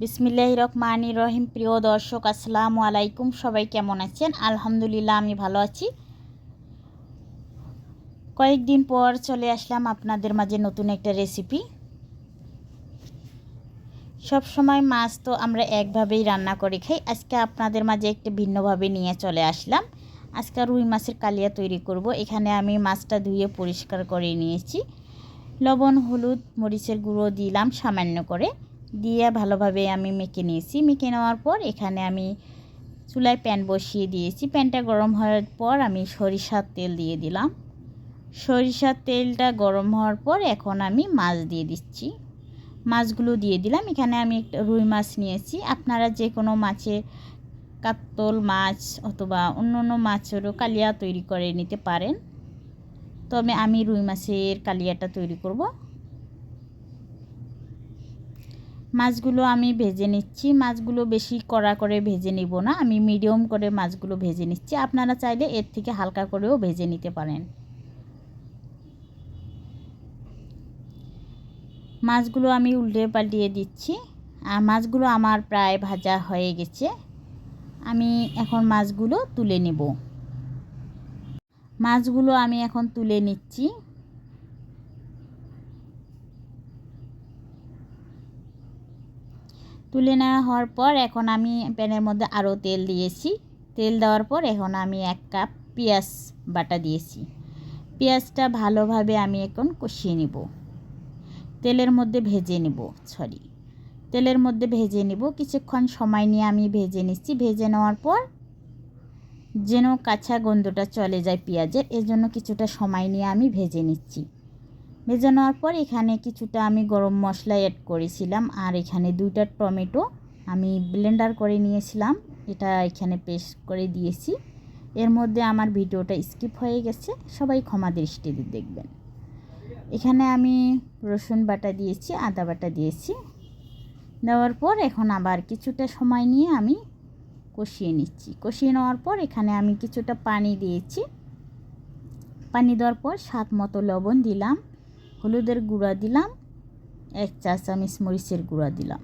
বিসমিল্লাহ রহমান রহিম। প্রিয় দর্শক, আসসালামু আলাইকুম। সবাই কেমন আছেন? আলহামদুলিল্লাহ, আমি ভালো আছি। কয়েকদিন পর চলে আসলাম আপনাদের মাঝে নতুন একটা রেসিপি সব সময় মাছ তো আমরা একভাবেই রান্না করে খাই। আজকে আপনাদের মাঝে একটা ভিন্নভাবে নিয়ে চলে আসলাম। আজকে রুই মাছের কালিয়া তৈরি করব। এখানে আমি মাছটা ধুয়ে পরিষ্কার করে নিয়েছি। লবণ, হলুদ, মরিচের গুঁড়ো দিলাম সামান্য করে। দিয়ে ভালোভাবে আমি মেখে নিয়েছি। মেখে নেওয়ার পর এখানে আমি চুলায় প্যান বসিয়ে দিয়েছি। প্যানটা গরম হওয়ার পর আমি সরিষার তেল দিয়ে দিলাম। সরিষার তেলটা গরম হওয়ার পর এখন আমি মাছ দিয়ে দিচ্ছি। মাছগুলো দিয়ে দিলাম। এখানে আমি একটা রুই মাছ নিয়েছি। আপনারা যে কোনো মাছে কাতল মাছ অথবা অন্য অন্য মাছেরও কালিয়া তৈরি করে নিতে পারেন। তবে আমি রুই মাছের কালিয়াটা তৈরি করব। মাছগুলো আমি ভেজে নিচ্ছি। মাছগুলো বেশি কড়া করে ভেজে নিব না। আমি মিডিয়াম করে মাছগুলো ভেজে নিচ্ছি। আপনারা চাইলে এর থেকে হালকা করেও ভেজে নিতে পারেন। মাছগুলো আমি উল্টে পাল্টিয়ে দিচ্ছি। আর মাছগুলো আমার প্রায় ভাজা হয়ে গেছে। আমি এখন মাছগুলো তুলে নেব। মাছগুলো আমি এখন তুলে নিচ্ছি। তুলে নেওয়া হওয়ার পর এখন আমি প্যানের মধ্যে আরও তেল দিয়েছি। তেল দেওয়ার পর এখন আমি এক কাপ পেঁয়াজ বাটা দিয়েছি। পেঁয়াজটা ভালোভাবে আমি এখন কষিয়ে নেব। তেলের মধ্যে ভেজে নেব, সরি। তেলের মধ্যে ভেজে নেব। কিছুক্ষণ সময় নিয়ে আমি ভেজে নিচ্ছি। ভেজে নেওয়ার পর যেন কাঁচা গন্ধটা চলে যায় পেঁয়াজের এজন্য কিছুটা সময় নিয়ে আমি ভেজে নিচ্ছি। ভেজে নেওয়ার পর এখানে কিছুটা আমি গরম মশলা অ্যাড করেছিলাম। আর এখানে দুইটা টমেটো আমি ব্লেন্ডার করে নিয়েছিলাম। এটা এখানে পেস্ট করে দিয়েছি। এর মধ্যে আমার ভিডিওটা স্কিপ হয়ে গেছে। সবাই ক্ষমা দৃষ্টিতে দেখবেন। এখানে আমি রসুন বাটা দিয়েছি, আদা বাটা দিয়েছি। দেওয়ার পর এখন আবার কিছুটা সময় নিয়ে আমি কষিয়ে নিচ্ছি। কষিয়ে নেওয়ার পর এখানে আমি কিছুটা পানি দিয়েছি। পানি দেওয়ার পর স্বাদ মতো লবণ দিলাম। হলুদের গুঁড়া দিলাম, এক চা চামচ মরিচের গুঁড়া দিলাম।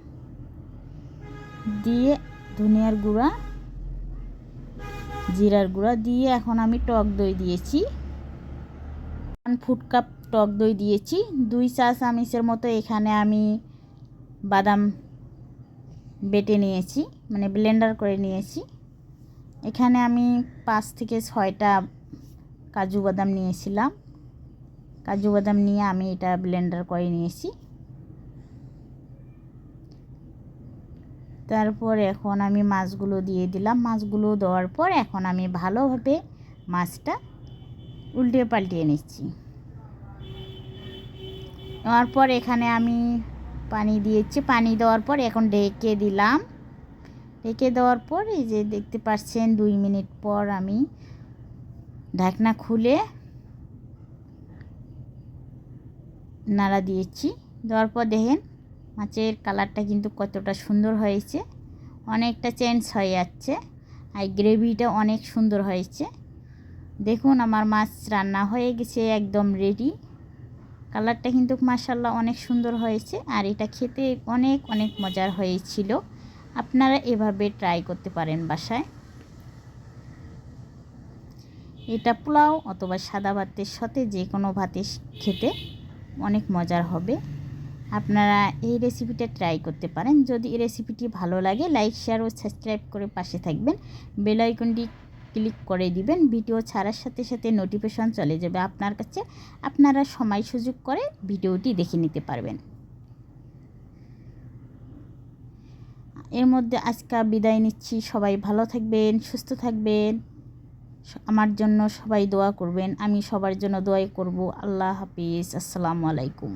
দিয়ে ধনিয়ার গুঁড়া, জিরার গুঁড়া দিয়ে এখন আমি টক দই দিয়েছি। ওয়ান ফুট কাপ টক দই দিয়েছি, দুই চা চামচের মতো এখানে আমি বাদাম বেটে নিয়েছি মানে ব্লেন্ডার করে নিয়েছি। এখানে আমি পাঁচ থেকে ছয়টা কাজু বাদাম নিয়েছিলাম। কাজু বাদাম নিয়ে আমি এটা ব্লেন্ডার করে নিয়েছি। তারপর এখন আমি মাছগুলো দিয়ে দিলাম। মাছগুলো দেওয়ার পর এখন আমি ভালোভাবে মাছটা উল্টে পাল্টিয়ে নিচ্ছি। দেওয়ার পর এখানে আমি পানি দিয়েছি। পানি দেওয়ার পর এখন ঢেকে দিলাম। ঢেকে দেওয়ার পর এই যে দেখতে পাচ্ছেন, দুই মিনিট পর আমি ঢাকনা খুলে নাড়া দিয়েছি। দেওয়ার পর দেখেন মাছের কালারটা কিন্তু কতটা সুন্দর হয়েছে। অনেকটা চেঞ্জ হয়ে যাচ্ছে আর গ্রেভিটা অনেক সুন্দর হয়েছে। দেখুন আমার মাছ রান্না হয়ে গেছে একদম রেডি কালারটা কিন্তু মাসাল্লাহ অনেক সুন্দর হয়েছে আর এটা খেতে অনেক অনেক মজার হয়েছিল। আপনারা এভাবে ট্রাই করতে পারেন বাসায়। এটা পোলাও অথবা সাদা ভাতের সাথে যে কোনো ভাতে খেতে অনেক মজার হবে। আপনারা এই রেসিপিটা ট্রাই করতে পারেন। যদি এই রেসিপিটি ভালো লাগে লাইক শেয়ার ও সাবস্ক্রাইব করে পাশে থাকবেন। বেল আইকনটি ক্লিক করে দিবেন। ভিডিও ছাড়ার সাথে সাথে নোটিফিকেশন চলে যাবে আপনার কাছে। আপনারা সময় সুযোগ করে ভিডিওটি দেখে নিতে পারবেন। এর মধ্যে আজকে বিদায় নিচ্ছি। সবাই ভালো থাকবেন, সুস্থ থাকবেন। আমার জন্য সবাই দোয়া করবেন আমি সবার জন্য দোয়াই করব। আল্লাহ হাফিজ আসসালামু আলাইকুম।